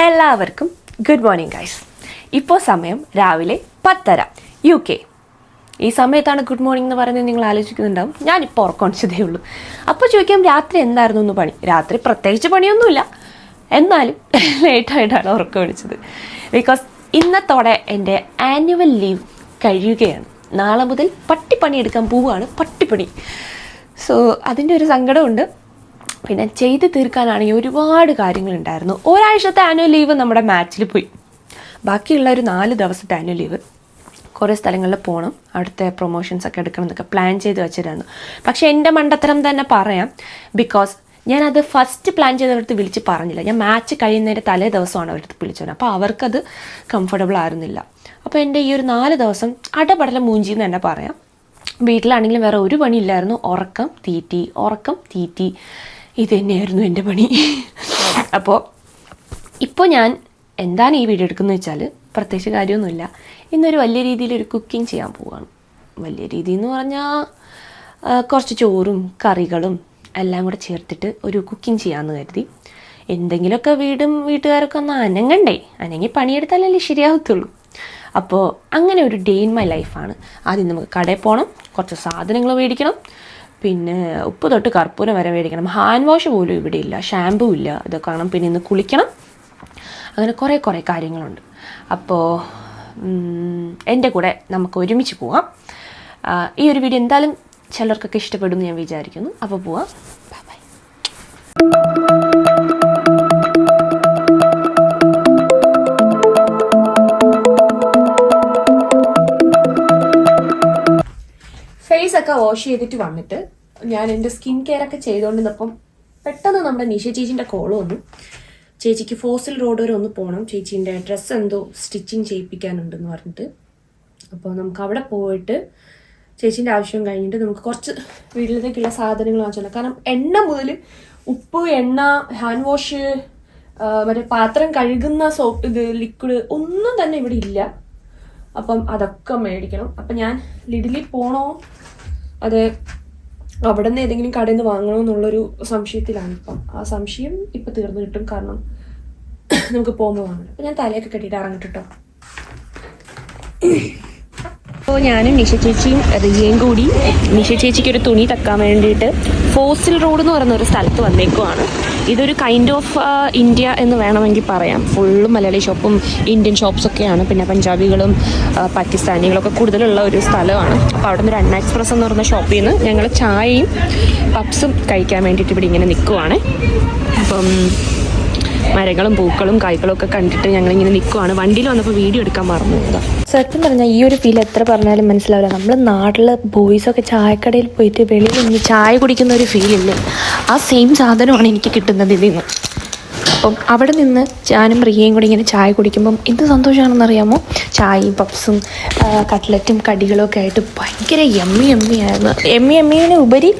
എല്ലാവർക്കും good morning guys ഇപ്പോൾ സമയം രാവിലെ പത്തര യു കെ ഈ സമയത്താണ് ഗുഡ് മോർണിംഗ് എന്ന് പറയുന്നത് നിങ്ങൾ ആലോചിക്കുന്നുണ്ടാവും. ഞാനിപ്പോൾ ഉറക്കൊണിച്ചതേ ഉള്ളൂ. അപ്പോൾ ചോദിക്കാം രാത്രി എന്തായിരുന്നു ഒന്ന് പണി? രാത്രി പ്രത്യേകിച്ച് പണിയൊന്നുമില്ല. എന്നാലും ലേറ്റായിട്ടാണ് ഉറക്കം വിളിച്ചത് ബിക്കോസ് ഇന്നത്തോടെ എന്റെ ആനുവൽ ലീവ് കഴിയുകയാണ്. നാളെ മുതൽ പട്ടിപ്പണി എടുക്കാൻ പോവുകയാണ് പട്ടിപ്പണി. സോ അതിന്റെ ഒരു സങ്കടമുണ്ട്. പിന്നെ ചെയ്ത് തീർക്കാനാണെങ്കിൽ ഒരുപാട് കാര്യങ്ങളുണ്ടായിരുന്നു. ഒരാഴ്ചത്തെ ആനുവൽ ലീവ് നമ്മുടെ മാച്ചിൽ പോയി. ബാക്കിയുള്ള ഒരു നാല് ദിവസത്തെ ആനുവൽ ലീവ് കുറേ സ്ഥലങ്ങളിൽ പോകണം അവിടുത്തെ പ്രൊമോഷൻസ് ഒക്കെ എടുക്കണം എന്നൊക്കെ പ്ലാൻ ചെയ്ത് വെച്ചിരുന്നു. പക്ഷേ എന്റെ മണ്ടത്തരം തന്നെ പറയാം ബിക്കോസ് ഞാനത് ഫസ്റ്റ് പ്ലാൻ ചെയ്തവർക്ക് വിളിച്ച് പറഞ്ഞില്ല. ഞാൻ മാച്ച് കഴിയുന്നതിന്റെ തലേ ദിവസമാണ് അവരടുത്ത് വിളിച്ചത്. അപ്പോൾ അവർക്കത് കംഫർട്ടബിൾ ആയിരുന്നില്ല. അപ്പോൾ എന്റെ ഈ ഒരു നാല് ദിവസം അടപടല മൂഞ്ചി എന്ന് തന്നെ പറയാം. വീട്ടിലാണെങ്കിലും വേറെ ഒരു പണിയില്ലായിരുന്നു. ഉറക്കം തീറ്റി ഉറക്കം തീറ്റി. ഇത് തന്നെയായിരുന്നു എന്റെ പണി. അപ്പോൾ ഇപ്പോൾ ഞാൻ എന്താണ് ഈ വീഡിയോ എടുക്കുന്നത് വെച്ചാൽ പ്രത്യേകിച്ച് കാര്യമൊന്നുമില്ല. ഇന്നൊരു വലിയ രീതിയിൽ ഒരു കുക്കിംഗ് ചെയ്യാൻ പോവുകയാണ് വലിയ രീതി എന്ന് പറഞ്ഞാൽ കുറച്ച് ചോറും കറികളും എല്ലാം കൂടെ ചേർത്തിട്ട് ഒരു കുക്കിംഗ് ചെയ്യാമെന്ന് കരുതി. എന്തെങ്കിലുമൊക്കെ വീടും വീട്ടുകാരൊക്കെ ഒന്ന് അനങ്ങണ്ടേ? അനങ്ങി പണിയെടുത്താലല്ലേ ശരിയാവത്തുള്ളൂ. അപ്പോൾ അങ്ങനെ ഒരു ഡേ ഇൻ മൈ ലൈഫാണ് ആദ്യം നമുക്ക് കടയിൽ പോകണം കുറച്ച് സാധനങ്ങൾ മേടിക്കണം പിന്നെ ഉപ്പ് തൊട്ട് കർപ്പൂരം വരെ മേടിക്കണം. ഹാൻഡ് വാഷ് പോലും ഇവിടെ ഇല്ല. ഷാമ്പൂ ഇല്ല. ഇതൊക്കെ വേണം പിന്നെ ഇന്ന് കുളിക്കണം. അങ്ങനെ കുറേ കുറേ കാര്യങ്ങളുണ്ട്. അപ്പോൾ എന്റെ കൂടെ നമുക്ക് ഒരുമിച്ച് പോവാം. ഈ ഒരു വീഡിയോ എന്തായാലും ചിലർക്കൊക്കെ ഇഷ്ടപ്പെടും എന്ന് ഞാൻ വിചാരിക്കുന്നു. അപ്പോൾ പോവാം. ബൈ ബൈ ഫേസ് ഒക്കെ വാഷ് ചെയ്തിട്ട് വന്നിട്ട് ഞാൻ എന്റെ സ്കിൻ കെയർ ഒക്കെ ചെയ്തുകൊണ്ടിരുന്നപ്പം പെട്ടെന്ന് നമ്മുടെ നിഷ ചേച്ചിന്റെ കോൾ വന്നു. ചേച്ചിക്ക് ഫോസിൽ റോഡ് വരെ ഒന്ന് പോകണം ചേച്ചീന്റെ ഡ്രസ്സ് എന്തോ സ്റ്റിച്ചിങ് ചെയ്യിപ്പിക്കാനുണ്ടെന്ന് പറഞ്ഞിട്ട്. അപ്പോൾ നമുക്ക് അവിടെ പോയിട്ട് ചേച്ചീന്റെ ആവശ്യം കഴിഞ്ഞിട്ട് നമുക്ക് കുറച്ച് വീട്ടിലേക്കുള്ള സാധനങ്ങൾ വാങ്ങിച്ചോളാം. കാരണം എണ്ണ മുതൽ ഉപ്പ് എണ്ണ ഹാൻഡ് വാഷ് മറ്റേ പാത്രം കഴുകുന്ന സോപ്പ് ഇത് ലിക്വിഡ് ഒന്നും തന്നെ ഇവിടെ ഇല്ല. അപ്പം അതൊക്കെ മേടിക്കണം. അപ്പം ഞാൻ ലിഡിലിൽ പോണോ? അത് അവിടെ നിന്ന് ഏതെങ്കിലും കടയിൽ നിന്ന് വാങ്ങണോ എന്നുള്ളൊരു സംശയത്തിലാണ് ഇപ്പം. ആ സംശയം ഇപ്പം തീർന്നു കിട്ടും. കാരണം നമുക്ക് പോകുമ്പോൾ വാങ്ങണം. അപ്പം ഞാൻ തലയൊക്കെ കെട്ടിയിട്ട് ഇറങ്ങിട്ട് അപ്പോൾ ഞാനും നിഷ ചേച്ചിയും റിയയും കൂടി നിഷ ചേച്ചിക്ക് ഒരു തുണി തക്കാൻ വേണ്ടിയിട്ട് ഫോസിൽ റോഡ് എന്ന് പറയുന്ന ഒരു സ്ഥലത്ത് വന്നേക്കുവാണ്. ഇതൊരു കൈൻഡ് ഓഫ് ഇന്ത്യ എന്ന് വേണമെങ്കിൽ പറയാം. ഫുള്ളും മലയാളി ഷോപ്പും ഇന്ത്യൻ ഷോപ്സൊക്കെയാണ് പിന്നെ പഞ്ചാബികളും പാകിസ്ഥാനികളൊക്കെ കൂടുതലുള്ള ഒരു സ്ഥലമാണ്. അപ്പോൾ അവിടെ നിന്ന് ഒരു അണ്ണ എക്സ്പ്രസ് എന്ന് പറയുന്ന ഷോപ്പിൽ നിന്ന് ഞങ്ങൾ ചായയും പപ്സും കഴിക്കാൻ വേണ്ടിയിട്ട് ഇവിടെ ഇങ്ങനെ നിൽക്കുവാണ് അപ്പം മരങ്ങളും പൂക്കളും കായ്കളും ഒക്കെ കണ്ടിട്ട് ഞങ്ങൾ ഇങ്ങനെ നിൽക്കുവാണ് വണ്ടിയിൽ വന്നപ്പോൾ വീഡിയോ എടുക്കാൻ മറന്നു. സത്യം പറഞ്ഞാൽ ഈ ഒരു ഫീൽ എത്ര പറഞ്ഞാലും മനസ്സിലാവില്ല. നമ്മൾ നാട്ടിലെ ബോയ്സൊക്കെ ചായക്കടയിൽ പോയിട്ട് വെളിയിൽ നിന്ന് ചായ കുടിക്കുന്ന ഒരു ഫീൽ ഫീലില്ലേ ആ സെയിം സാധനമാണ് എനിക്ക് കിട്ടുന്നത് ഇതിൽ നിന്ന് അപ്പം അവിടെ നിന്ന് ഞാനും റിയയും കൂടി ഇങ്ങനെ ചായ കുടിക്കുമ്പം എന്ത് സന്തോഷമാണെന്ന് അറിയാമോ? ചായയും പപ്സും കട്ട്ലറ്റും കടികളും ഒക്കെ ആയിട്ട് ഭയങ്കര എമ്മി എമ്മി ആയിരുന്നു. എമ്മി എമ്മിന് ഉപരി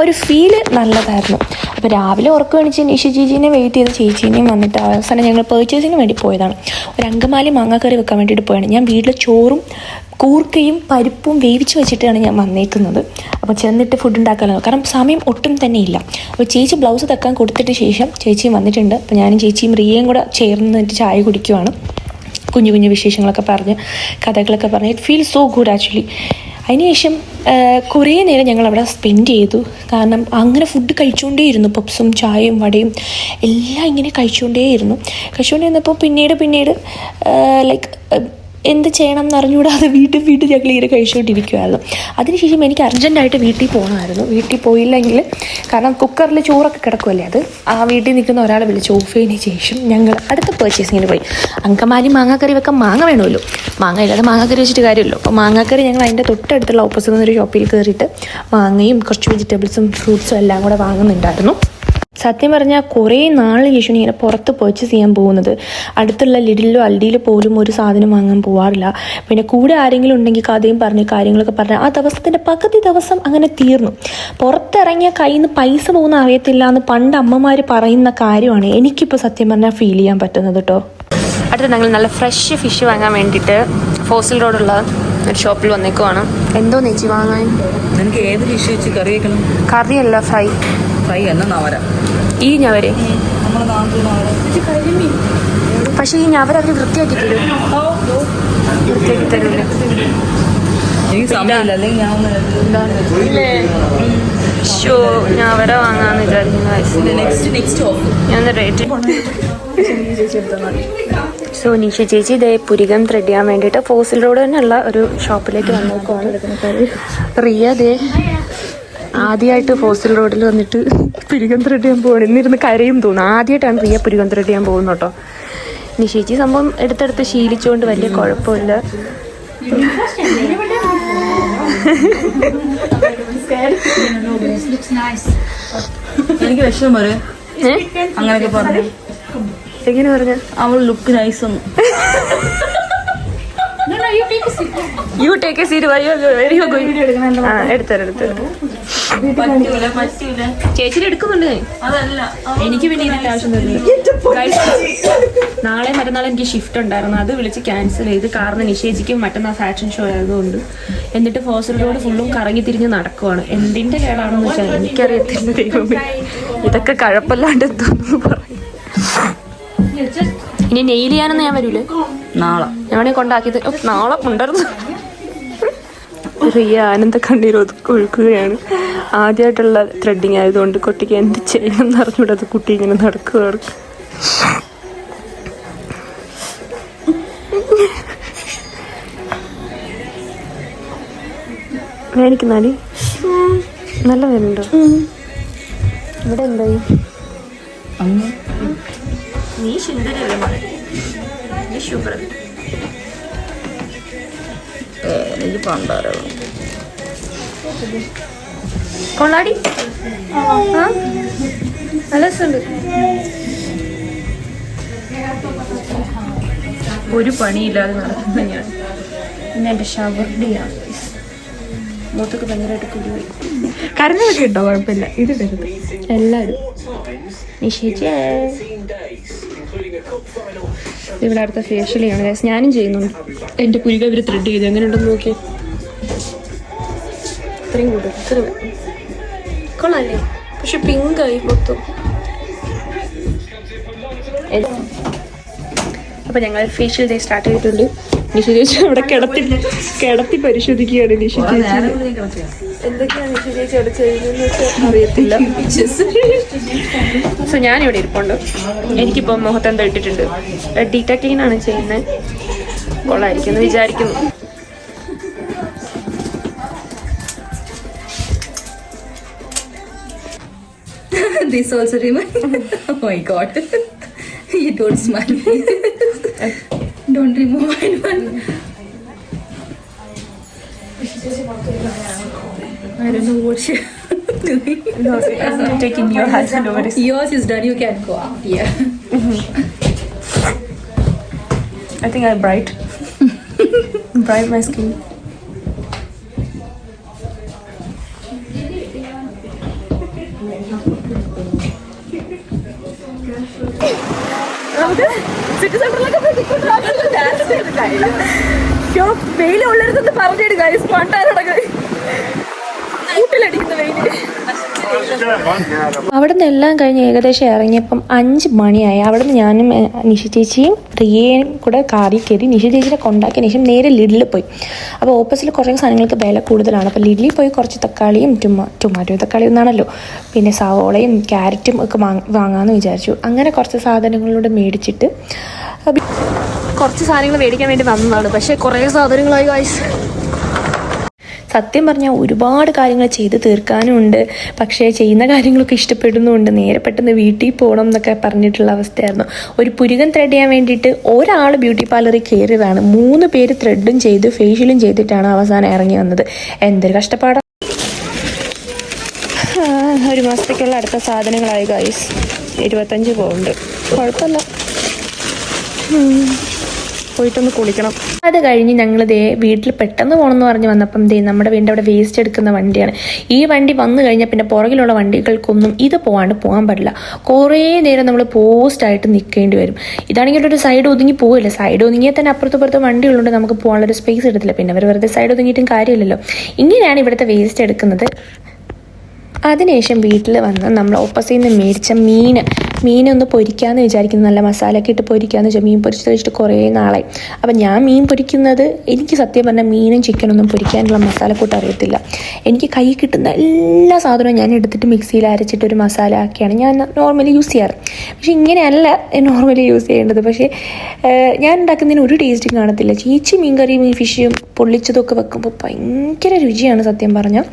ഒരു ഫീൽ നല്ലതായിരുന്നു. അപ്പോൾ രാവിലെ ഉറക്കം എണിച്ച് നിഷി ചേച്ചീനെ വെയിറ്റ് ചെയ്ത് ചേച്ചീനെയും വന്നിട്ട് അവസാനം ഞങ്ങൾ പേർച്ചേസിന് വേണ്ടി പോയതാണ്. ഒരു അങ്കമാലി മാങ്ങാക്കറി വെക്കാൻ വേണ്ടിയിട്ട് പോയാണ്. ഞാൻ വീട്ടിൽ ചോറും കൂർക്കയും പരിപ്പും വേവിച്ച് വെച്ചിട്ടാണ് ഞാൻ വന്നേക്കുന്നത്. അപ്പോൾ ചെന്നിട്ട് ഫുഡ് ഉണ്ടാക്കാനോ കാരണം സമയം ഒട്ടും തന്നെ ഇല്ല. അപ്പോൾ ചേച്ചി ബ്ലൗസ് തക്കാൻ കൊടുത്തിട്ട് ശേഷം ചേച്ചിയും വന്നിട്ടുണ്ട്. അപ്പോൾ ഞാനും ചേച്ചിയും റിയയും കൂടെ ചേർന്ന് നിന്നിട്ട് ചായ കുടിക്കുവാണ്. കുഞ്ഞു കുഞ്ഞു വിശേഷങ്ങളൊക്കെ പറഞ്ഞ് കഥകളൊക്കെ പറഞ്ഞ്. It feel so good actually അതിനുശേഷം കുറേ നേരം ഞങ്ങൾ അവിടെ സ്പെൻഡ് ചെയ്തു. കാരണം അങ്ങനെ ഫുഡ് കഴിച്ചുകൊണ്ടേ ഇരുന്നു പപ്സും ചായയും വടയും എല്ലാം ഇങ്ങനെ കഴിച്ചുകൊണ്ടേയിരുന്നു കഴിച്ചുകൊണ്ടിരുന്നപ്പോൾ പിന്നീട് പിന്നീട് ലൈക്ക് എന്ത് ചെയ്യണം എന്ന് അറിഞ്ഞുകൂടാതെ വീട്ടിൽ വീട്ടിൽ ഞങ്ങൾ ഇങ്ങനെ കഴിച്ചുകൊണ്ടിരിക്കുമായിരുന്നു അതിനുശേഷം എനിക്ക് അർജന്റായിട്ട് വീട്ടിൽ പോകണമായിരുന്നു വീട്ടിൽ പോയില്ലെങ്കിൽ കാരണം കുക്കറിൽ ചോറൊക്കെ കിടക്കുമല്ലേ അത്? ആ വീട്ടിൽ നിൽക്കുന്ന ഒരാളെ വിളിച്ച് ഓഫ് ചെയ്തതിന് ശേഷം ഞങ്ങൾ അടുത്ത പർച്ചേസിങ്ങിന് പോയി. അങ്കമാലി മാങ്ങാക്കറി വെക്കാൻ മാങ്ങ വേണമല്ലോ. മാങ്ങ ഇല്ലാതെ മാങ്ങാക്കറി വെച്ചിട്ട് കാര്യമല്ലോ അപ്പോൾ മാങ്ങാക്കറി ഞങ്ങൾ അതിന്റെ തൊട്ടടുത്തുള്ള ഓപ്പോസിറ്റ് നിന്നൊരു ഷോപ്പിൽ കയറിയിട്ട് മാങ്ങയും കുറച്ച് വെജിറ്റബിൾസും ഫ്രൂട്ട്സും എല്ലാം കൂടെ വാങ്ങുന്നുണ്ടായിരുന്നു. സത്യം പറഞ്ഞാൽ കുറേ നാൾ യേശുവിനെ ഇങ്ങനെ പുറത്ത് പർച്ചേസ് ചെയ്യാൻ പോകുന്നത്. അടുത്തുള്ള ലിഡിലോ അൽഡിയിലോ പോലും ഒരു സാധനം വാങ്ങാൻ പോവാറില്ല. പിന്നെ കൂടെ ആരെങ്കിലും ഉണ്ടെങ്കിൽ കഥയും പറഞ്ഞ് കാര്യങ്ങളൊക്കെ പറഞ്ഞ് ആ ദിവസത്തിന്റെ പകുതി ദിവസം അങ്ങനെ തീർന്നു. പുറത്തിറങ്ങിയ കയ്യിൽ നിന്ന് പൈസ പോകുന്ന അറിയത്തില്ല എന്ന് പണ്ട് അമ്മമാർ പറയുന്ന കാര്യമാണ് എനിക്കിപ്പോൾ സത്യം പറഞ്ഞാൽ ഫീൽ ചെയ്യാൻ പറ്റുന്നത് കേട്ടോ അടുത്ത ഞങ്ങൾ നല്ല ഫ്രഷ് ഫിഷ് വാങ്ങാൻ വേണ്ടിയിട്ട് ഫോസിൽ റോഡുള്ള ഒരു ഷോപ്പിൽ വന്നേക്കുവാണ്. എന്തോ നെച്ചി വാങ്ങാൻ? കറിയല്ല ഫ്രൈ ഫ്രൈ എന്ന നവര ഈ ഞവരെ? പക്ഷേ ഈ അവരവർ വൃത്തിയാക്കി തരും. വൃത്തിയാക്കി ഒന്ന് ഷോ ഞാൻ അവരെ വാങ്ങാന്ന് വിചാരിക്കുന്ന സോ നിഷ ചേച്ചി ഇതേ പുരികം ത്രെഡ് ചെയ്യാൻ വേണ്ടിട്ട് ഫോസിൽ റോഡ് തന്നെയുള്ള ഒരു ഷോപ്പിലേക്ക് വന്നേക്കുവാണ്. റിയ ദേ. ആദ്യമായിട്ട് ഫോസിൽ റോഡിൽ വന്നിട്ട് പുരികം ത്രെഡ് ചെയ്യാൻ പോകണം ഇന്നിരുന്ന് കരയും തോന്നുന്നു. ആദ്യമായിട്ടാണ് പ്രിയ പുരികം ത്രെഡ് ചെയ്യാൻ പോകുന്നത് കേട്ടോ. നിഷേച്ചി സംഭവം എടുത്തെടുത്ത് ശീലിച്ചുകൊണ്ട് വലിയ കുഴപ്പമില്ല. എനിക്ക് വിഷമം ഏ? അങ്ങനെയൊക്കെ പറഞ്ഞു. എങ്ങനെ പറഞ്ഞ? അവൾ ലുക്ക് നൈസ് ഒന്നും you take a seat very ആ ചേച്ചിനെ എടുക്കുന്നുണ്ട്. എനിക്ക് പിന്നെ ഇതിന്റെ ആവശ്യം തരുന്നില്ല നാളെ മറ്റന്നാൾ എനിക്ക് ഷിഫ്റ്റ് ഉണ്ടായിരുന്നു. അത് വിളിച്ച് ക്യാൻസൽ ചെയ്ത് കാരണം നിഷേധിക്കും മറ്റന്നാൾ ഫാഷൻ ഷോ ആയതുകൊണ്ട്. എന്നിട്ട് ഫോസൽ റോഡ് ഫുള്ളും കറങ്ങി തിരിഞ്ഞ് നടക്കുവാണ്. എന്തിന്റെ കേടാണെന്ന് വെച്ചാൽ എനിക്കറിയത്തില്ല ദൈവമേ. ഇതൊക്കെ കഴപ്പല്ലാണ്ട് പറയും. ഇനി നെയിൽ ചെയ്യാനൊന്നും ഞാൻ വരൂലേ? നാളെ. എവിടെ വേണേ കൊണ്ടാക്കിയത് നാളെ ഉണ്ടായിരുന്നു റിയ ആനന്ദ കണ്ണീർ ആദ്യമായിട്ടുള്ള ത്രെഡിങ് ആയതുകൊണ്ട് കുട്ടിക്ക് എന്ത് ചെയ്യണം എന്ന് അത് കുട്ടി ഇങ്ങനെ നടക്കുകയാണ് വേണിക്കുന്നാടി നല്ല വേനുണ്ടോ? ഇവിടെ എന്തായി നീ മോളെ? നീ എനിക്ക് പണ്ടാരോ? കൊള്ളാടി. നല്ല രസമുണ്ട്. ഒരു പണിയില്ലാതെ നടക്കുന്ന ഞാൻ. പിന്നെ എന്റെ ഷവർഡിയാണ് മൂത്തൊക്കെ ഭയങ്കരമായിട്ട് കുരുവായി. കരഞ്ഞതൊക്കെ ഉണ്ടോ? കുഴപ്പമില്ല. ഇത് ഇടരുത് എല്ലാവരും ഇവിടെ അടുത്ത ഫേഷ്യൽ ചെയ്യണം ഗൈസ് ഞാനും ചെയ്യുന്നുണ്ട്. എന്റെ പുരിക ഇവർ ത്രെഡ് ചെയ്ത്. എങ്ങനെയുണ്ടെന്ന് നോക്കി ഇത്രയും കൂടുതൽ ഇത്ര കൊള്ളാല്ലേ? പക്ഷെ പിങ്ക് ആയി മൊത്തം അപ്പൊ ഞങ്ങൾ ഫേഷ്യൽ ഡേ സ്റ്റാർട്ട് ചെയ്തിട്ടുണ്ട്. നിഷ ചേച്ചി അവിടെ കിടത്തി കിടത്തി പരിശോധിക്കുകയാണ് നിഷ ചേച്ചി. എന്തൊക്കെയാണ് നിഷ ചേച്ചി അവിടെ ചെയ്യുന്നത് അറിയത്തില്ല. സോ ഞാനിവിടെ ഇരിപ്പുണ്ട്. എനിക്കിപ്പോൾ മുഖത്തെന്തോ ഇട്ടിട്ടുണ്ട്. ഡീറ്റാ ആണ് ചെയ്യുന്നത്. കൊള്ളായിരിക്കും എന്ന് വിചാരിക്കുന്നു. This also remind oh my god you don't smile don't remove my one I don't know what she doing. taking your husband over Yours is done. You can go out. Yeah. Mm-hmm. I think I bright bright my skin വെയിലുള്ളടുത്ത് പറഞ്ഞിട്ട് കാര്യം പണ്ടാരടങ്ങ് കൂട്ടിലടിക്കുന്ന വെയിൽ. അവിടെ നിന്ന് എല്ലാം കഴിഞ്ഞ് ഏകദേശം ഇറങ്ങിയപ്പം അഞ്ച് മണിയായി. അവിടെ നിന്ന് ഞാനും നിഷി ചേച്ചിയും റിയയും കൂടെ കാറിൽ കയറി നിഷ ചേച്ചിനെ കൊണ്ടാക്കിയ ശേഷം നേരെ ലിഡിൽ പോയി. അപ്പോൾ ഓപ്പസിൽ കുറേ സാധനങ്ങൾക്ക് വില കൂടുതലാണ്. അപ്പോൾ ലിഡിൽ പോയി കുറച്ച് തക്കാളിയും ടുമാ ടൊമാറ്റോ തക്കാളി ഒന്നാണല്ലോ പിന്നെ സവോളയും ക്യാരറ്റും ഒക്കെ വാങ്ങ വാങ്ങാമെന്ന് വിചാരിച്ചു. അങ്ങനെ കുറച്ച് സാധനങ്ങളോട് മേടിച്ചിട്ട് കുറച്ച് സാധനങ്ങൾ മേടിക്കാൻ വേണ്ടി വന്നതാണ്. പക്ഷേ കുറേ സാധനങ്ങളായി കാശ് സത്യം പറഞ്ഞാൽ ഒരുപാട് കാര്യങ്ങൾ ചെയ്ത് തീർക്കാനുമുണ്ട് പക്ഷേ ചെയ്യുന്ന കാര്യങ്ങളൊക്കെ ഇഷ്ടപ്പെടുന്നുണ്ട്. നേരെ പെട്ടെന്ന് വീട്ടിൽ പോകണം എന്നൊക്കെ പറഞ്ഞിട്ടുള്ള അവസ്ഥയായിരുന്നു. ഒരു പുരുകൻ ത്രെഡ് ചെയ്യാൻ വേണ്ടിയിട്ട് ഒരാൾ ബ്യൂട്ടി പാർലറിൽ കയറിയതാണ്. മൂന്ന് പേര് ത്രെഡും ചെയ്ത് ഫേഷ്യലും ചെയ്തിട്ടാണ് അവസാനം ഇറങ്ങി വന്നത്. എന്തൊരു കഷ്ടപ്പാടാണ് ഒരു മാസത്തേക്കുള്ള അടുത്ത സാധനങ്ങളായി ഗൈസ് ഇരുപത്തഞ്ച് പോകുന്നുണ്ട് കുഴപ്പമില്ല. പോയിട്ടൊന്ന് കുളിക്കണം. അത് കഴിഞ്ഞ് ഞങ്ങൾ ദേ വീട്ടിൽ പെട്ടെന്ന് പോകണമെന്ന് പറഞ്ഞ് വന്നപ്പം ദേ നമ്മുടെ വീടിന്റെ അവിടെ വേസ്റ്റ് എടുക്കുന്ന വണ്ടിയാണ്. ഈ വണ്ടി വന്നു കഴിഞ്ഞാൽ പിന്നെ പുറകിലുള്ള വണ്ടികൾക്കൊന്നും ഇത് പോകാണ്ട് പോകാൻ പറ്റില്ല. കുറേ നേരം നമ്മൾ പോസ്റ്റായിട്ട് നിൽക്കേണ്ടി വരും. ഇതാണെങ്കിൽ ഒരു സൈഡ് ഒതുങ്ങി പോകില്ല സൈഡ് ഒതുങ്ങിയാൽ തന്നെ അപ്പുറത്തും പുറത്ത് വണ്ടി ഉള്ളതുകൊണ്ട് നമുക്ക് പോകാനുള്ളൊരു സ്പേസ് എടുത്തില്ല പിന്നെ അവർ വെറുതെ സൈഡ് ഒതുങ്ങിയിട്ടും കാര്യമില്ലല്ലോ. ഇങ്ങനെയാണ് ഇവിടുത്തെ വേസ്റ്റ് എടുക്കുന്നത്. അതിനുശേഷം വീട്ടിൽ വന്ന് നമ്മൾ ഓപ്പോസിറ്റ് നിന്ന് മേടിച്ച മീൻ മീനൊന്ന് പൊരിക്കാമെന്ന് വിചാരിക്കുന്നു. നല്ല മസാലയൊക്കെ ഇട്ട് പൊരിക്കാമെന്ന് വെച്ചാൽ മീൻ പൊരിച്ചത് വെച്ചിട്ട് കുറേ നാളെ അപ്പം ഞാൻ മീൻ പൊരിക്കുന്നത് എനിക്ക് സത്യം പറഞ്ഞാൽ മീനും ചിക്കനൊന്നും പൊരിക്കാനുള്ള മസാലക്കൂട്ട് അറിയത്തില്ല. എനിക്ക് കൈ കിട്ടുന്ന എല്ലാ സാധനവും ഞാൻ എടുത്തിട്ട് മിക്സിയിൽ അരച്ചിട്ട് ഒരു മസാല ആക്കിയാണ് ഞാൻ നോർമലി യൂസ് ചെയ്യാറ്. പക്ഷെ ഇങ്ങനെയല്ല നോർമലി യൂസ് ചെയ്യേണ്ടത്. പക്ഷേ ഞാൻ ഉണ്ടാക്കുന്നതിന് ഒരു ടേസ്റ്റും കാണത്തില്ല. ചീച്ചി മീൻ കറിയും മീൻ ഫിഷും പൊള്ളിച്ചതൊക്കെ വെക്കുമ്പോൾ ഭയങ്കര രുചിയാണ് സത്യം പറഞ്ഞാൽ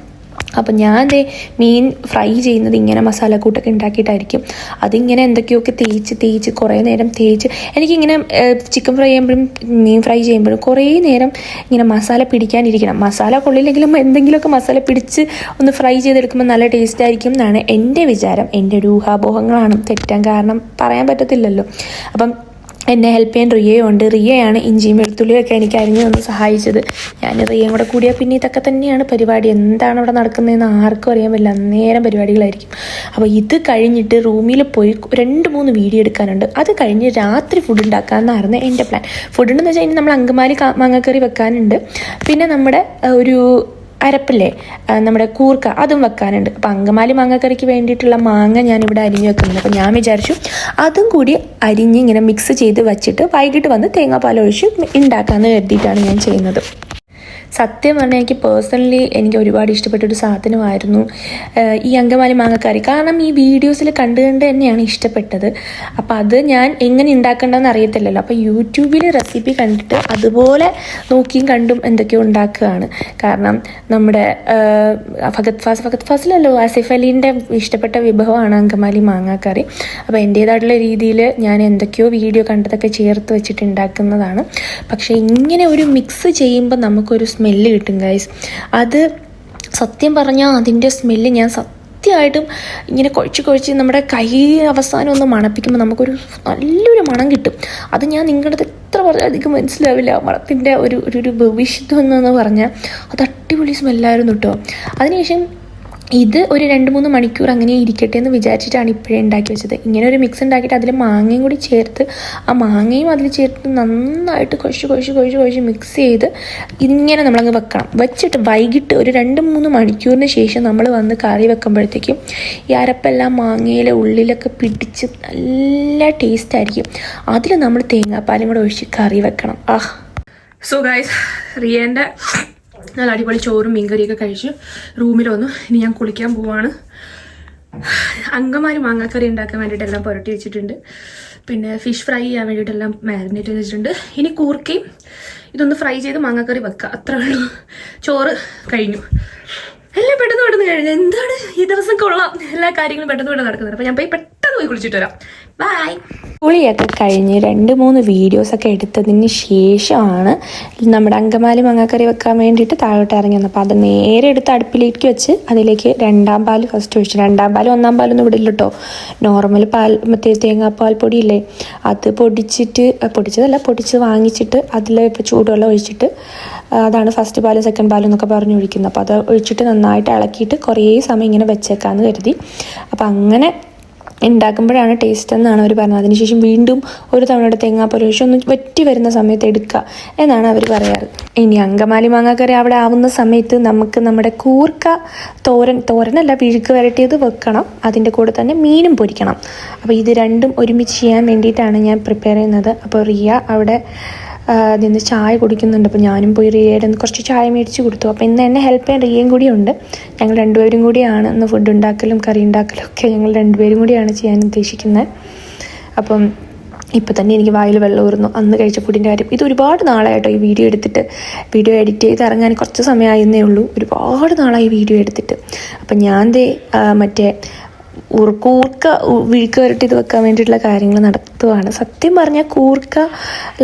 അപ്പം ഞാൻ ദേ മീൻ ഫ്രൈ ചെയ്യുന്നത് ഇങ്ങനെ മസാലക്കൂട്ടൊക്കെ ഉണ്ടാക്കിയിട്ടായിരിക്കും. അതിങ്ങനെ എന്തൊക്കെയൊക്കെ തേച്ച് തേച്ച് കുറേ നേരം തേച്ച് എനിക്കിങ്ങനെ ചിക്കൻ ഫ്രൈ ചെയ്യുമ്പോഴും മീൻ ഫ്രൈ ചെയ്യുമ്പോഴും കുറേ നേരം ഇങ്ങനെ മസാല പിടിക്കാനിരിക്കണം. മസാല കൊള്ളില്ലെങ്കിലും എന്തെങ്കിലുമൊക്കെ മസാല പിടിച്ച് ഒന്ന് ഫ്രൈ ചെയ്തെടുക്കുമ്പോൾ നല്ല ടേസ്റ്റ് ആയിരിക്കും എന്നാണ് എന്റെ വിചാരം. എന്റെ ഒരു ഊഹാപോഹങ്ങളാണ് തെറ്റാൻ കാരണം പറയാൻ പറ്റത്തില്ലല്ലോ. അപ്പം എന്നെ ഹെൽപ്പ് ചെയ്യാൻ റിയയും ഉണ്ട് റിയയാണ് ഇഞ്ചിയും വെളുത്തുള്ളിയൊക്കെ എനിക്ക് അരിഞ്ഞു തന്ന് സഹായിച്ചത്. ഞാൻ റിയയും കൂടെ കൂടിയാൽ പിന്നെ ഇതൊക്കെ തന്നെയാണ് പരിപാടി. എന്താണ് അവിടെ നടക്കുന്നതെന്ന് ആർക്കും അറിയാൻ പറ്റില്ല. അന്നേരം പരിപാടികളായിരിക്കും. അപ്പോൾ ഇത് കഴിഞ്ഞിട്ട് റൂമിൽ പോയി രണ്ട് മൂന്ന് വീഡിയോ എടുക്കാനുണ്ട്. അത് കഴിഞ്ഞ് രാത്രി ഫുഡ് ഉണ്ടാക്കാമെന്നായിരുന്നു എന്റെ പ്ലാൻ ഫുഡ് എന്ന് വെച്ചാൽ ഇനി നമ്മൾ അങ്കമാലി മാങ്ങക്കറി വെക്കാനുണ്ട്. പിന്നെ നമ്മുടെ ഒരു അരപ്പില്ലേ? നമ്മുടെ കൂർക്ക അതും വെക്കാനുണ്ട്. അപ്പം അങ്കമാലി മാങ്ങക്കറിക്ക് വേണ്ടിയിട്ടുള്ള മാങ്ങ ഞാനിവിടെ അരിഞ്ഞ് വെക്കുന്നുണ്ട്. അപ്പം ഞാൻ വിചാരിച്ചു അതും കൂടി അരിഞ്ഞ് ഇങ്ങനെ മിക്സ് ചെയ്ത് വെച്ചിട്ട് വൈകിട്ട് വന്ന് തേങ്ങാപ്പാൽ ഒഴിച്ച് ഉണ്ടാക്കാമെന്ന് കരുതിയിട്ടാണ് ഞാൻ ചെയ്യുന്നത്. സത്യം പറഞ്ഞാൽ എനിക്ക് പേഴ്സണലി എനിക്ക് ഒരുപാട് ഇഷ്ടപ്പെട്ട ഒരു സാധനമായിരുന്നു. ഈ അങ്കമാലി മാങ്ങക്കറി. കാരണം ഈ വീഡിയോസിൽ കണ്ട് കണ്ട് തന്നെയാണ് ഇഷ്ടപ്പെട്ടത്. അപ്പോൾ അത് ഞാൻ എങ്ങനെ ഉണ്ടാക്കേണ്ടതെന്ന് അറിയത്തില്ലല്ലോ. അപ്പോൾ യൂട്യൂബിൽ റെസിപ്പി കണ്ടിട്ട് അതുപോലെ നോക്കിയും കണ്ടും എന്തൊക്കെയോ ഉണ്ടാക്കുകയാണ്. കാരണം നമ്മുടെ ഫഗത് ഫാസ് ഫഗത് ഫാസിലല്ലോ ആസിഫ് അലീന്റെ ഇഷ്ടപ്പെട്ട വിഭവമാണ് അങ്കമാലി മാങ്ങാക്കറി. അപ്പോൾ എന്റേതായിട്ടുള്ള രീതിയിൽ ഞാൻ എന്തൊക്കെയോ വീഡിയോ കണ്ടതൊക്കെ ചേർത്ത് വെച്ചിട്ട് ഉണ്ടാക്കുന്നതാണ് പക്ഷേ ഇങ്ങനെ ഒരു മിക്സ് ചെയ്യുമ്പോൾ നമുക്കൊരു സ്മെല്ല് കിട്ടും ഗൈസ് അത് സത്യം പറഞ്ഞാൽ അതിന്റെ സ്മെല്ല് ഞാൻ സത്യമായിട്ടും ഇങ്ങനെ കുഴച്ച് കുഴച്ച് നമ്മുടെ കൈ അവസാനം ഒന്ന് മണപ്പിക്കുമ്പോൾ നമുക്കൊരു നല്ലൊരു മണം കിട്ടും. അത് ഞാൻ നിങ്ങളുടെ എത്ര പറഞ്ഞാൽ അധികം മനസ്സിലാവില്ല. മണത്തിന്റെ ഒരു ഒരു ഭവിഷ്യത്വം എന്ന് പറഞ്ഞാൽ അത് അടിപൊളി സ്മെല്ലായിരുന്നു കേട്ടോ അതിനുശേഷം ഇത് ഒരു രണ്ട് മൂന്ന് മണിക്കൂർ അങ്ങനെ ഇരിക്കട്ടെ എന്ന് വിചാരിച്ചിട്ടാണ് ഇപ്പോഴേ ഉണ്ടാക്കി വെച്ചത്. ഇങ്ങനെ ഒരു മിക്സ് ഉണ്ടാക്കിയിട്ട് അതിൽ മാങ്ങയും കൂടി ചേർത്ത് ആ മാങ്ങയും അതിൽ ചേർത്ത് നന്നായിട്ട് കുഴച്ച് കുഴച്ച് കുഴച്ച് കുഴച്ച് മിക്സ് ചെയ്ത് ഇങ്ങനെ നമ്മളങ്ങ് വെക്കണം. വെച്ചിട്ട് വൈകിട്ട് ഒരു രണ്ട് മൂന്ന് മണിക്കൂറിന് ശേഷം നമ്മൾ വന്ന് കറി വെക്കുമ്പോഴത്തേക്കും ഈ അരപ്പെല്ലാം മാങ്ങയിലെ ഉള്ളിലൊക്കെ പിടിച്ച് നല്ല ടേസ്റ്റ് ആയിരിക്കും. അതിൽ നമ്മൾ തേങ്ങാപ്പാലും കൂടെ ഒഴിച്ച് കറി വെക്കണം. ആഹ്. സോ ഗൈസ് റിയേന്റെ നല്ല അടിപൊളി ചോറും മീൻകറിയൊക്കെ കഴിച്ച് റൂമിൽ വന്നു. ഇനി ഞാൻ കുളിക്കാൻ പോവാണ്. അങ്കമാലി മാങ്ങാക്കറി ഉണ്ടാക്കാൻ വേണ്ടിയിട്ടെല്ലാം പുരട്ടി വെച്ചിട്ടുണ്ട്. പിന്നെ ഫിഷ് ഫ്രൈ ചെയ്യാൻ വേണ്ടിയിട്ടെല്ലാം മാരിനേറ്റ് ചെയ്ത് വെച്ചിട്ടുണ്ട്. ഇനി കൂർക്കയും ഇതൊന്ന് ഫ്രൈ ചെയ്ത് മാങ്ങാക്കറി വെക്കുക അത്രേ ഉള്ളൂ. ചോറ് കഴിഞ്ഞു. എല്ലാം പെട്ടെന്ന് പെട്ടെന്ന് കഴിഞ്ഞു. എന്താണ്? ഈ ദിവസം കൊള്ളാം. എല്ലാ കാര്യങ്ങളും പെട്ടെന്ന് പെട്ടെന്ന് നടക്കുന്നുണ്ട്. അപ്പം ഞാൻ പോയി പോയി കുളിച്ചിട്ട് വരാം. ബൈ കുളിയൊക്കെ കഴിഞ്ഞ് രണ്ട് മൂന്ന് വീഡിയോസൊക്കെ എടുത്തതിന് ശേഷമാണ് നമ്മുടെ അങ്കമാലി മങ്ങാക്കറി വെക്കാൻ വേണ്ടിയിട്ട് താഴോട്ട് ഇറങ്ങി വന്നത്. അപ്പോൾ അത് നേരെ എടുത്ത് അടുപ്പിലേക്ക് വെച്ച് അതിലേക്ക് രണ്ടാം പാൽ ഫസ്റ്റ് ഒഴിച്ചു. രണ്ടാം പാൽ ഒന്നാം പാലൊന്നും ഇവിടെ ഇല്ല കേട്ടോ നോർമൽ പാൽ മറ്റേ തേങ്ങാപ്പാൽ പൊടിയില്ലേ അത് പൊടിച്ചിട്ട് പൊടിച്ചതല്ല പൊടിച്ച് വാങ്ങിച്ചിട്ട് അതിൽ ഇപ്പോൾ ചൂടുവെള്ളം ഒഴിച്ചിട്ട് അതാണ് ഫസ്റ്റ് പാൽ സെക്കൻഡ് പാൽ എന്നൊക്കെ പറഞ്ഞ് ഒഴിക്കുന്നത്. അപ്പോൾ അത് ഒഴിച്ചിട്ട് നന്നായിട്ട് ഇളക്കിയിട്ട് കുറേ സമയം ഇങ്ങനെ വെച്ചേക്കാമെന്ന് കരുതി. അപ്പോൾ അങ്ങനെ ഉണ്ടാക്കുമ്പോഴാണ് ടേസ്റ്റ് എന്നാണ് അവർ പറഞ്ഞത്. അതിനുശേഷം വീണ്ടും ഒരു തവണയുടെ തേങ്ങാ ഒഴിച്ച് ഒന്ന് വറ്റി വരുന്ന സമയത്ത് എടുക്കുക എന്നാണ് അവർ പറയാറ്. ഇനി അങ്കമാലി മാങ്ങാക്കറി അവിടെ ആവുന്ന സമയത്ത് നമുക്ക് നമ്മുടെ കൂർക്ക തോരൻ തോരനല്ല വിഴുക്ക് വരട്ടിയത് വെക്കണം. അതിന്റെ കൂടെ തന്നെ മീനും പൊരിക്കണം. അപ്പോൾ ഇത് രണ്ടും ഒരുമിച്ച് ചെയ്യാൻ വേണ്ടിയിട്ടാണ് ഞാൻ പ്രിപ്പയർ ചെയ്യുന്നത്. അപ്പോൾ റിയ അവിടെ നിന്ന് ചായ കുടിക്കുന്നുണ്ട്. അപ്പോൾ ഞാനും പോയി റിയയുടെ കുറച്ച് ചായ മേടിച്ച് കൊടുത്തു. അപ്പോൾ ഇന്ന് എന്നെ ഹെൽപ്പ് ചെയ്യാൻ റിയയും കൂടിയുണ്ട് ഞങ്ങൾ രണ്ടുപേരും കൂടിയാണ്. ഇന്ന് ഫുഡ് ഉണ്ടാക്കലും കറി ഉണ്ടാക്കലും ഒക്കെ ഞങ്ങൾ രണ്ടുപേരും കൂടിയാണ് ചെയ്യാൻ ഉദ്ദേശിക്കുന്നത്. അപ്പം ഇപ്പോൾ തന്നെ എനിക്ക് വായിൽ വെള്ളം ഊർന്നു അന്ന് കഴിച്ച ഫുഡിന്റെ കാര്യം. ഇത് ഒരുപാട് നാളായിട്ടോ ഈ വീഡിയോ എടുത്തിട്ട്. വീഡിയോ എഡിറ്റ് ചെയ്ത് ഇറങ്ങാൻ കുറച്ച് സമയമായിരുന്നേ ഉള്ളൂ. ഒരുപാട് നാളായി വീഡിയോ എടുത്തിട്ട്. അപ്പം ഞാൻ ദേ മറ്റേ കൂർക്ക വിഴുക്ക് വരട്ടി ഇത് വെക്കാൻ വേണ്ടിയിട്ടുള്ള കാര്യങ്ങൾ നടത്തുവാണ്. സത്യം പറഞ്ഞാൽ കൂർക്ക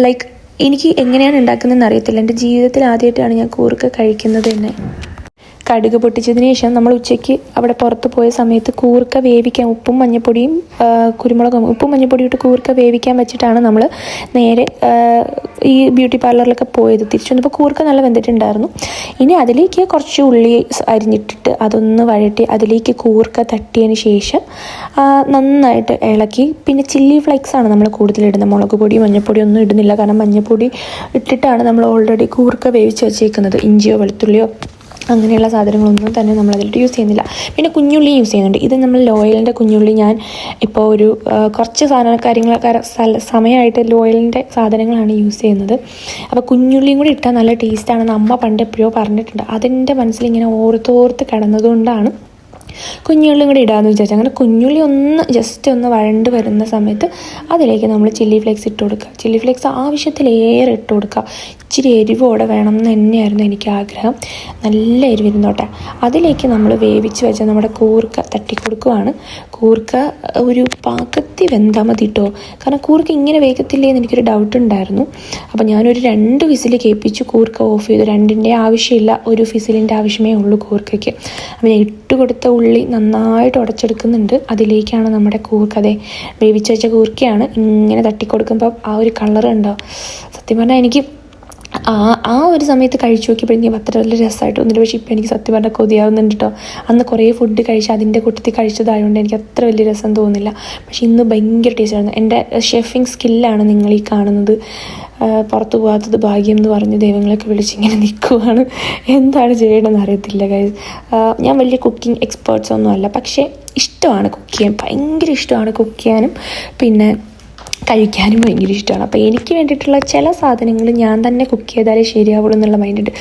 ലൈക്ക് എനിക്ക് എങ്ങനെയാണ് ഉണ്ടാക്കുന്നതെന്ന് അറിയത്തില്ല. എന്റെ ജീവിതത്തിൽ ആദ്യമായിട്ടാണ് ഞാൻ കൂർക്ക കഴിക്കുന്നത് തന്നെ. കടുക് പൊട്ടിച്ചതിന് ശേഷം നമ്മൾ ഉച്ചയ്ക്ക് അവിടെ പുറത്ത് പോയ സമയത്ത് കൂർക്ക വേവിക്കാൻ ഉപ്പും മഞ്ഞപ്പൊടിയും കുരുമുളകും ഉപ്പും മഞ്ഞപ്പൊടിയും ഇട്ട് കൂർക്ക വേവിക്കാൻ വെച്ചിട്ടാണ് നമ്മൾ നേരെ ഈ ബ്യൂട്ടി പാർലറിലൊക്കെ പോയത്. തിരിച്ചു വന്നപ്പോൾ കൂർക്ക നല്ല വെന്തിട്ടുണ്ടായിരുന്നു. ഇനി അതിലേക്ക് കുറച്ച് ഉള്ളി അരിഞ്ഞിട്ടിട്ട് അതൊന്ന് വഴറ്റി അതിലേക്ക് കൂർക്ക തട്ടിയതിന് ശേഷം നന്നായിട്ട് ഇളക്കി. പിന്നെ ചില്ലി ഫ്ലേക്സ് ആണ് നമ്മൾ കൂടുതലിടുന്നത് മുളക് പൊടി മഞ്ഞൾപ്പൊടി ഒന്നും ഇടുന്നില്ല. കാരണം മഞ്ഞപ്പൊടി ഇട്ടിട്ടാണ് നമ്മൾ ഓൾറെഡി കൂർക്ക വേവിച്ച് വെച്ചേക്കുന്നത്. ഇഞ്ചിയോ വെളുത്തുള്ളിയോ അങ്ങനെയുള്ള സാധനങ്ങളൊന്നും തന്നെ നമ്മൾ അതിലിട്ട് യൂസ് ചെയ്യുന്നില്ല. പിന്നെ കുഞ്ഞുള്ളി യൂസ് ചെയ്യുന്നുണ്ട്. ഇത് നമ്മൾ ലോയലിന്റെ കുഞ്ഞുള്ളി ഞാൻ ഇപ്പോൾ ഒരു കുറച്ച് സാധന സ്ഥല- സമയമായിട്ട് ലോയലിന്റെ സാധനങ്ങളാണ് യൂസ് ചെയ്യുന്നത്. അപ്പോൾ കുഞ്ഞുള്ളിയും കൂടി ഇട്ടാൽ നല്ല ടേസ്റ്റാണെന്ന് അമ്മ പണ്ട് എപ്പോഴോ പറഞ്ഞിട്ടുണ്ട്. അതെന്റെ മനസ്സിൽ ഇങ്ങനെ ഓർത്തോർത്ത് കിടന്നതുകൊണ്ടാണ് കുഞ്ഞുള്ളിയും കൂടി ഇടാമെന്ന് വിചാരിച്ചു. അങ്ങനെ കുഞ്ഞുള്ളി ഒന്ന് ജസ്റ്റ് ഒന്ന് വഴണ്ട് വരുന്ന സമയത്ത് അതിലേക്ക് നമ്മൾ ചില്ലി ഫ്ലേക്സ് ഇട്ട് കൊടുക്കുക. ചില്ലി ഫ്ലേക്സ് ആവശ്യത്തിലേറെ ഇട്ട് കൊടുക്കുക. ഇച്ചിരി എരിവോടെ വേണം എന്ന് തന്നെയായിരുന്നു എനിക്ക് ആഗ്രഹം. നല്ല എരിവിരുന്നോട്ടെ അതിലേക്ക് നമ്മൾ വേവിച്ച് വെച്ച നമ്മുടെ കൂർക്ക തട്ടിക്കൊടുക്കുവാണ്. കൂർക്ക ഒരു പാകത്തി വെന്താൽ മതി കേട്ടോ കാരണം കൂർക്ക ഇങ്ങനെ വേഗത്തില്ലേ എന്ന് എനിക്കൊരു ഡൗട്ട് ഉണ്ടായിരുന്നു. അപ്പോൾ ഞാനൊരു രണ്ട് വിസിൽ കേൾപ്പിച്ച് കൂർക്ക ഓഫ് ചെയ്തു. രണ്ടിന്റെ ആവശ്യമില്ല ഒരു ഫിസിലിന്റെ ആവശ്യമേ ഉള്ളൂ കൂർക്കയ്ക്ക്. അപ്പോൾ ഞാൻ ഇട്ട് കൊടുത്ത ഉള്ളി നന്നായിട്ട് ഉടച്ചെടുക്കുന്നുണ്ട്. അതിലേക്കാണ് നമ്മുടെ കൂർക്ക. അതെ വേവിച്ച് വെച്ച കൂർക്കയാണ് ഇങ്ങനെ തട്ടിക്കൊടുക്കുമ്പോൾ ആ ഒരു കളർ ഉണ്ടോ സത്യം പറഞ്ഞാൽ എനിക്ക് ആ ആ ഒരു സമയത്ത് കഴിച്ചു നോക്കിയപ്പോഴെനിക്ക് അത്ര വലിയ രസമായിട്ട് തോന്നില്ല പക്ഷേ ഇപ്പോൾ എനിക്ക് സത്യം പറഞ്ഞാൽ കൊതിയാവുന്നുണ്ട് കേട്ടോ അന്ന് കുറേ ഫുഡ് കഴിച്ച് അതിന്റെ കൂട്ടത്തിൽ കഴിച്ചതായതുകൊണ്ട് എനിക്ക് അത്ര വലിയ രസം തോന്നില്ല. പക്ഷേ ഇന്ന് ഭയങ്കര ടേസ്റ്റായിരുന്നു എന്റെ ഷെഫിങ് സ്കില്ലാണ് നിങ്ങൾ ഈ കാണുന്നത്. പുറത്തു പോകാത്തത് ഭാഗ്യം എന്ന് പറഞ്ഞ് ദൈവങ്ങളൊക്കെ വിളിച്ച് ഇങ്ങനെ നിൽക്കുവാണ്. എന്താണ് ചെയ്യണമെന്ന് അറിയത്തില്ല ഗൈസ് ഞാൻ വലിയ കുക്കിംഗ് എക്സ്പേർട്സ് ഒന്നും അല്ല. പക്ഷേ ഇഷ്ടമാണ് കുക്ക് ചെയ്യാൻ. ഭയങ്കര ഇഷ്ടമാണ് കുക്ക് ചെയ്യാനും. പിന്നെ കഴിക്കാനും ഭയങ്കര ഇഷ്ടമാണ് അപ്പോൾ എനിക്ക് വേണ്ടിയിട്ടുള്ള ചില സാധനങ്ങൾ ഞാൻ തന്നെ കുക്ക് ചെയ്താലേ ശരിയാവുള്ളൂ എന്നുള്ള മൈൻഡുണ്ട്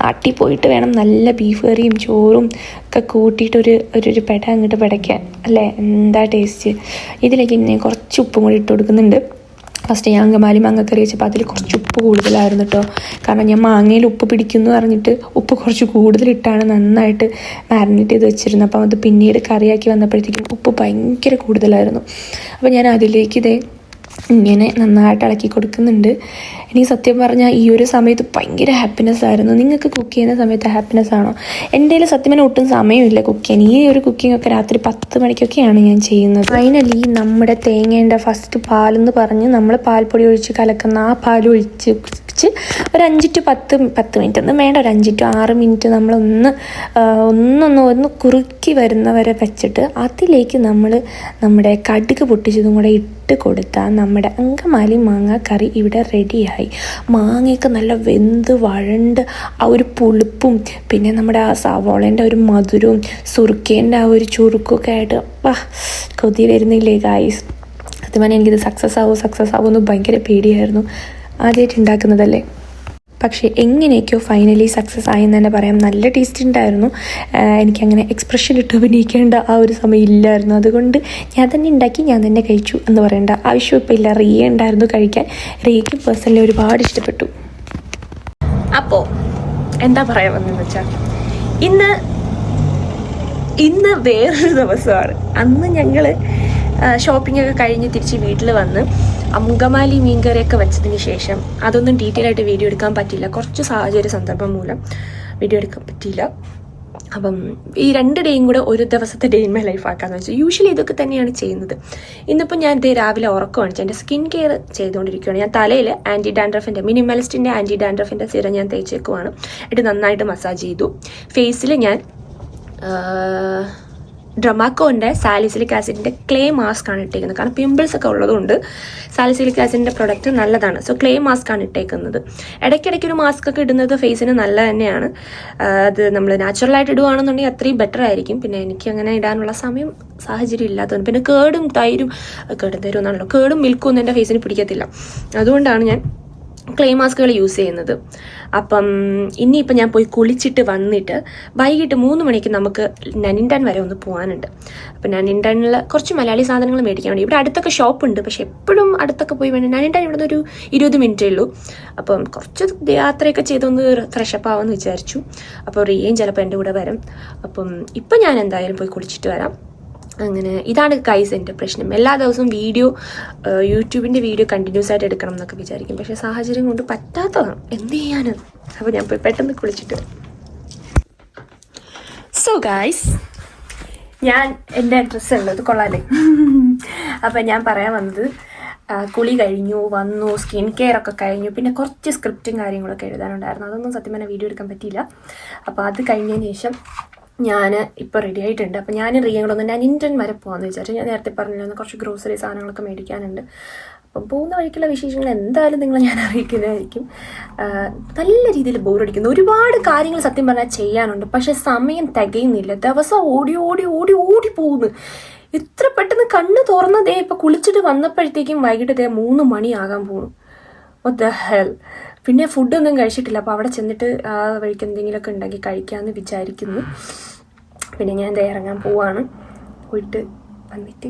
നാട്ടിൽ പോയിട്ട് വേണം നല്ല ബീഫ് കറിയും ചോറും ഒക്കെ കൂട്ടിയിട്ട് ഒരു ഒരു പെട അങ്ങോട്ട് പെടയ്ക്കാൻ. അല്ലേ? എന്താ ടേസ്റ്റ് ഇതിലേക്ക് കുറച്ച് ഉപ്പും കൂടി ഇട്ട് കൊടുക്കുന്നുണ്ട്. ഫസ്റ്റ് ഞാൻ അങ്കമാലി മാങ്ങക്കറി വെച്ചപ്പോൾ അതിൽ കുറച്ച് ഉപ്പ് കൂടുതലായിരുന്നു കേട്ടോ കാരണം ഞാൻ മാങ്ങയിൽ ഉപ്പ് പിടിക്കുന്നു പറഞ്ഞിട്ട് ഉപ്പ് കുറച്ച് കൂടുതലിട്ടാണ് നന്നായിട്ട് മാരിനേറ്റ് ചെയ്ത് വെച്ചിരുന്നത്. അപ്പം അത് പിന്നീട് കറിയാക്കി വന്നപ്പോഴത്തേക്കും ഉപ്പ് ഭയങ്കര കൂടുതലായിരുന്നു. അപ്പോൾ ഞാൻ അതിലേക്ക് ഇതേ ഇങ്ങനെ നന്നായിട്ട് ഇളക്കി കൊടുക്കുന്നുണ്ട്. എനിക്ക് സത്യം പറഞ്ഞാൽ ഈ ഒരു സമയത്ത് ഭയങ്കര ഹാപ്പിനെസ് ആയിരുന്നു. നിങ്ങൾക്ക് കുക്ക് ചെയ്യുന്ന സമയത്ത് ഹാപ്പിനെസ് ആണോ? എന്റെ കയ്യിൽ സത്യം പറഞ്ഞാൽ ഒട്ടും സമയമില്ല കുക്ക് ചെയ്യാൻ. ഈ ഒരു കുക്കിംഗ് ഒക്കെ രാത്രി പത്ത് മണിക്കൊക്കെയാണ് ഞാൻ ചെയ്യുന്നത്. ഫൈനലി നമ്മുടെ തേങ്ങേന്റെ ഫസ്റ്റ് പാലെന്ന് പറഞ്ഞ് നമ്മൾ പാൽപ്പൊടി ഒഴിച്ച് കലക്കുന്ന ആ പാൽ ഒഴിച്ച് വെച്ച് ഒരു അഞ്ച് ടു പത്ത് പത്ത് മിനിറ്റ് ഒന്നും വേണ്ട ഒരു അഞ്ച് ടു ആറ് മിനിറ്റ് നമ്മളൊന്ന് ഒന്നൊന്ന് ഒന്ന് കുറുക്കി വരുന്നവരെ വെച്ചിട്ട് അതിലേക്ക് നമ്മൾ നമ്മുടെ കടുക് പൊട്ടിച്ചതും കൂടെ ഇട്ട് കൊടുത്താൽ നമ്മുടെ അങ്കമാലി മാങ്ങ കറി ഇവിടെ റെഡിയായി. മാങ്ങയൊക്കെ നല്ല വെന്ത് വഴണ്ട് ആ ഒരു പുളിപ്പും പിന്നെ നമ്മുടെ ആ സവോളേന്റെ ഒരു മധുരവും സുറുക്കേന്റെ ആ ഒരു ചുറുക്കൊക്കെ ആയിട്ട് വാ കൊതി വരുന്നില്ലേ ഗായ്സ് പറഞ്ഞാൽ എനിക്കിത് സക്സസ് ആവും സക്സസ് ആവുമെന്ന് ഭയങ്കര പേടിയായിരുന്നു. ആദ്യമായിട്ട് ഉണ്ടാക്കുന്നതല്ലേ പക്ഷേ എങ്ങനെയൊക്കെയോ ഫൈനലി സക്സസ് ആയെന്ന് തന്നെ പറയാം. നല്ല ടേസ്റ്റ് ഉണ്ടായിരുന്നു എനിക്കങ്ങനെ എക്സ്പ്രഷൻ ഇട്ട് അഭിനയിക്കേണ്ട ആ ഒരു സമയം ഇല്ലായിരുന്നു. അതുകൊണ്ട് ഞാൻ തന്നെ ഉണ്ടാക്കി ഞാൻ തന്നെ കഴിച്ചു എന്ന് പറയേണ്ട ആവശ്യം ഇപ്പോൾ ഇല്ല. റിയ ഉണ്ടായിരുന്നു കഴിക്കാൻ. റിയയ്ക്ക് പേഴ്സണലി ഒരുപാട് ഇഷ്ടപ്പെട്ടു. അപ്പോൾ എന്താ പറയാൻ വന്നതെന്ന് വെച്ചാൽ ഇന്ന് ഇന്ന് വേറൊരു ദിവസമാണ്. അന്ന് ഞങ്ങൾ ഷോപ്പിംഗ് ഒക്കെ കഴിഞ്ഞ് തിരിച്ച് വീട്ടിൽ വന്ന് അങ്കമാലി മീൻകറിയൊക്കെ വെച്ചതിന് ശേഷം അതൊന്നും ഡീറ്റെയിൽ ആയിട്ട് വീഡിയോ എടുക്കാൻ പറ്റിയില്ല. കുറച്ച് സാഹചര്യ സന്ദർഭം മൂലം വീഡിയോ എടുക്കാൻ പറ്റിയില്ല. അപ്പം ഈ രണ്ട് ഡേയും കൂടെ ഒരു ദിവസത്തെ ഡേ ഇൻ മൈ ലൈഫ് ആക്കാന്ന് വെച്ചാൽ യൂഷ്വലി ഇതൊക്കെ തന്നെയാണ് ചെയ്യുന്നത്. ഇന്നിപ്പോൾ ഞാൻ ഇതേ രാവിലെ ഉറക്കമാണ്. എന്റെ സ്കിൻ കെയർ ചെയ്തുകൊണ്ടിരിക്കുകയാണ് ഞാൻ തലയിൽ ആന്റി ഡാൻഡ്രഫിന്റെ മിനിമലിസ്റ്റിന്റെ ആന്റി ഡാൻഡ്രഫിന്റെ സിറം ഞാൻ തേച്ചേക്കുവാണ്. എന്നിട്ട് നന്നായിട്ട് മസാജ് ചെയ്തു. ഫേസിൽ ഞാൻ ഡ്രമാക്കോന്റെ സാലിസിലിക് ആസിഡിന്റെ ക്ലേ മാസ്ക് ആണ് ഇട്ടേക്കുന്നത്. കാരണം പിമ്പിൾസ് ഒക്കെ ഉള്ളതുകൊണ്ട് സാലിസിലിക് ആസിഡിന്റെ പ്രൊഡക്റ്റ് നല്ലതാണ്. സോ ക്ലേ മാസ്ക് ആണ് ഇട്ടേക്കുന്നത്. ഇടയ്ക്കിടയ്ക്ക് ഒരു മാസ്ക് ഒക്കെ ഇടുന്നത് ഫേസിന് നല്ല തന്നെയാണ്. അത് നമ്മൾ നാച്ചുറലായിട്ട് ഇടുവാണെന്നുണ്ടെങ്കിൽ അത്രയും ബെറ്റർ ആയിരിക്കും. പിന്നെ എനിക്ക് അങ്ങനെ ഇടാനുള്ള സമയം സാഹചര്യം ഇല്ലാത്തതുകൊണ്ട്. പിന്നെ കേടും തൈരും കേടും തൈരും എന്നാണല്ലോ കേടും മിൽക്കും ഒന്നും എന്റെ ഫേസിന് പിടിക്കത്തില്ല. അതുകൊണ്ടാണ് ഞാൻ ക്ലേ മാസ്കുകൾ യൂസ് ചെയ്യുന്നത്. അപ്പം ഇനിയിപ്പം ഞാൻ പോയി കുളിച്ചിട്ട് വന്നിട്ട് വൈകിട്ട് മൂന്ന് മണിക്ക് നമുക്ക് നനിൻടൺ വരെ ഒന്ന് പോകാനുണ്ട് അപ്പം നനിൻടണിൽ കുറച്ച് മലയാളി സാധനങ്ങൾ മേടിക്കാൻ വേണ്ടി. ഇവിടെ അടുത്തൊക്കെ ഷോപ്പ് ഉണ്ട്. പക്ഷെ എപ്പോഴും അടുത്തൊക്കെ പോയി വേണം. നനിൻടൺ ഇവിടെ ഒരു ഇരുപത് മിനിറ്റേ ഉള്ളൂ. അപ്പം കുറച്ച് യാത്രയൊക്കെ ചെയ്തൊന്ന് ഫ്രഷപ്പ് ആവാമെന്ന് വിചാരിച്ചു. അപ്പോൾ റിയയും ചിലപ്പോൾ എന്റെ കൂടെ വരും. അപ്പം ഇപ്പം ഞാൻ എന്തായാലും പോയി കുളിച്ചിട്ട് വരാം. അങ്ങനെ ഇതാണ് ഗൈസ് എന്റെ പ്രശ്നം. എല്ലാ ദിവസവും വീഡിയോ യൂട്യൂബിന്റെ വീഡിയോ കണ്ടിന്യൂസ് ആയിട്ട് എടുക്കണം എന്നൊക്കെ വിചാരിക്കും. പക്ഷേ സാഹചര്യം കൊണ്ട് പറ്റാത്തതാണ്. എന്ത് ചെയ്യാനും? അപ്പോൾ ഞാൻ പോയി പെട്ടെന്ന് കുളിച്ചിട്ട് സോ ഗൈസ് ഞാൻ എന്റെ ഡ്രസ്സ് ഉള്ളത് കൊള്ളാലേ. അപ്പം ഞാൻ പറയാൻ വന്നത് കുളി കഴിഞ്ഞു വന്നു സ്കിൻ കെയർ ഒക്കെ കഴിഞ്ഞു. പിന്നെ കുറച്ച് സ്ക്രിപ്റ്റും കാര്യങ്ങളൊക്കെ എഴുതാനുണ്ടായിരുന്നു. അതൊന്നും സത്യം പറഞ്ഞാൽ വീഡിയോ എടുക്കാൻ പറ്റിയില്ല. അപ്പോൾ അത് കഴിഞ്ഞതിന് ശേഷം ഞാൻ ഇപ്പോൾ റെഡി ആയിട്ടുണ്ട്. അപ്പോൾ ഞാൻ റിയങ്ങളൊന്നും ഞാൻ ഇന്ത്യൻ വരെ പോകാമെന്ന് വിചാരിച്ചു. ഞാൻ നേരത്തെ പറഞ്ഞിരുന്നു കുറച്ച് ഗ്രോസറി സാധനങ്ങളൊക്കെ മേടിക്കാനുണ്ട്. അപ്പം പോകുന്ന വഴിക്കുള്ള വിശേഷങ്ങൾ എന്തായാലും നിങ്ങളെ ഞാൻ അറിയിക്കുന്നതായിരിക്കും. നല്ല രീതിയിൽ ബോറടിക്കുന്നു ഒരുപാട് കാര്യങ്ങൾ സത്യം പറഞ്ഞാൽ ചെയ്യാനുണ്ട്. പക്ഷേ സമയം തികയുന്നില്ല. ദിവസം ഓടി ഓടി ഓടി ഓടി പോകുന്നു. ഇത്ര പെട്ടെന്ന് കണ്ണ് തുറന്നതേ ഇപ്പോൾ കുളിച്ചിട്ട് വന്നപ്പോഴത്തേക്കും വൈകിട്ട് ദേ മൂന്ന് മണിയാകാൻ പോകുന്നു. What hell? പിന്നെ ഫുഡൊന്നും കഴിച്ചിട്ടില്ല. അപ്പോൾ അവിടെ ചെന്നിട്ട് ആ വഴിക്ക് എന്തെങ്കിലുമൊക്കെ ഉണ്ടാക്കി കഴിക്കാമെന്ന് വിചാരിക്കുന്നു. പിന്നെ ഞാൻ ഇറങ്ങാൻ പോവാണ്. പോയിട്ട് വന്നിട്ട്